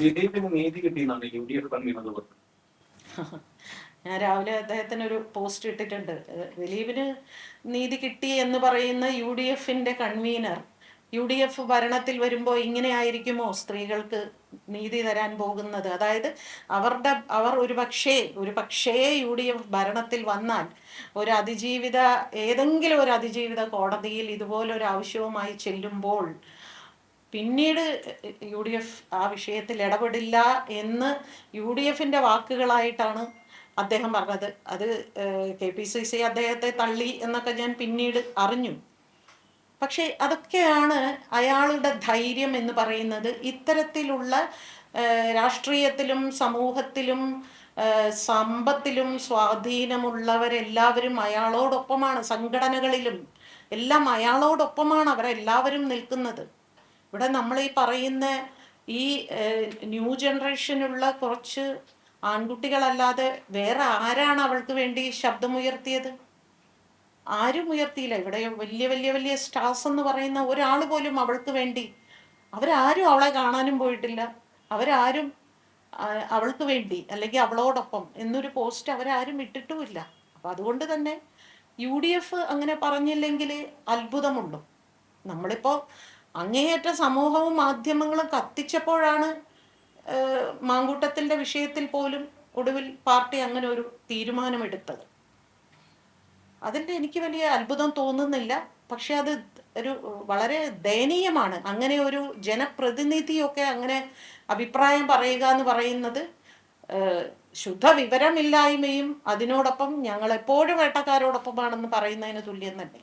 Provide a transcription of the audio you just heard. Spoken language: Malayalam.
ദിലീപിന് നീതി കിട്ടിയെന്നാണ് യു ഡി എഫ് കൺവീനർ ഞാൻ രാവിലെ അദ്ദേഹത്തിന് ഒരു പോസ്റ്റ് ഇട്ടിട്ടുണ്ട്. ദിലീപിന് നീതി കിട്ടി എന്ന് പറയുന്ന യു ഡി എഫിന്റെ കൺവീനർ. യു ഡി എഫ് ഭരണത്തിൽ വരുമ്പോൾ ഇങ്ങനെ ആയിരിക്കുമോ സ്ത്രീകൾക്ക് നീതി തരാൻ പോകുന്നത്? അതായത് അവരുടെ അവർ ഒരു പക്ഷേ ഒരു പക്ഷേ യു ഡി എഫ് ഭരണത്തിൽ വന്നാൽ ഒരു അതിജീവിത ഏതെങ്കിലും ഒരു അതിജീവിത കോടതിയിൽ ഇതുപോലൊരു ആവശ്യവുമായി ചെല്ലുമ്പോൾ പിന്നീട് യു ഡി എഫ് ആ വിഷയത്തിൽ ഇടപെടില്ല എന്ന് യു ഡി എഫിന്റെ വാക്കുകളായിട്ടാണ് അദ്ദേഹം പറഞ്ഞത്. അത് കെ പി സി സി അദ്ദേഹത്തെ തള്ളി എന്നൊക്കെ ഞാൻ പിന്നീട് അറിഞ്ഞു. പക്ഷേ അതൊക്കെയാണ് അയാളുടെ ധൈര്യം എന്ന് പറയുന്നത്. ഇത്തരത്തിലുള്ള രാഷ്ട്രീയത്തിലും സമൂഹത്തിലും സമ്പത്തിലും സ്വാധീനമുള്ളവരെല്ലാവരും അയാളോടൊപ്പമാണ്. സംഘടനകളിലും എല്ലാം അയാളോടൊപ്പമാണ് അവരെല്ലാവരും നിൽക്കുന്നത്. ഇവിടെ നമ്മൾ ഈ പറയുന്ന ഈ ന്യൂ ജനറേഷനുള്ള കുറച്ച് ആൺകുട്ടികളല്ലാതെ വേറെ ആരാണ് അവൾക്ക് വേണ്ടി ശബ്ദമുയർത്തിയത്? ആരും ഉയർത്തിയില്ല. ഇവിടെ വലിയ വലിയ വലിയ സ്റ്റാർസ് എന്ന് പറയുന്ന ഒരാൾ പോലും അവൾക്ക് വേണ്ടി അവരാരും അവളെ കാണാനും പോയിട്ടില്ല. അവരാരും അവൾക്ക് വേണ്ടി അല്ലെങ്കിൽ അവളോടൊപ്പം എന്നൊരു പോസ്റ്റ് അവരാരും ഇട്ടിട്ടുമില്ല. അപ്പം അതുകൊണ്ട് തന്നെ യു ഡി എഫ് അങ്ങനെ പറഞ്ഞില്ലെങ്കിൽ അത്ഭുതമുള്ളൂ. നമ്മളിപ്പോൾ അങ്ങേയറ്റ സമൂഹവും മാധ്യമങ്ങളും കത്തിച്ചപ്പോഴാണ് മാങ്കൂട്ടത്തിന്റെ വിഷയത്തിൽ പോലും ഒടുവിൽ പാർട്ടി അങ്ങനെ ഒരു തീരുമാനമെടുത്തത്. അതിന്റെ എനിക്ക് വലിയ അത്ഭുതം തോന്നുന്നില്ല. പക്ഷെ അത് ഒരു വളരെ ദയനീയമാണ്. അങ്ങനെ ഒരു ജനപ്രതിനിധിയൊക്കെ അങ്ങനെ അഭിപ്രായം പറയുക എന്ന് പറയുന്നത് ശുദ്ധ വിവരമില്ലായ്മയും അതിനോടൊപ്പം ഞങ്ങൾ എപ്പോഴും വേട്ടക്കാരോടൊപ്പമാണെന്ന് പറയുന്നതിന് തുല്യം തന്നെ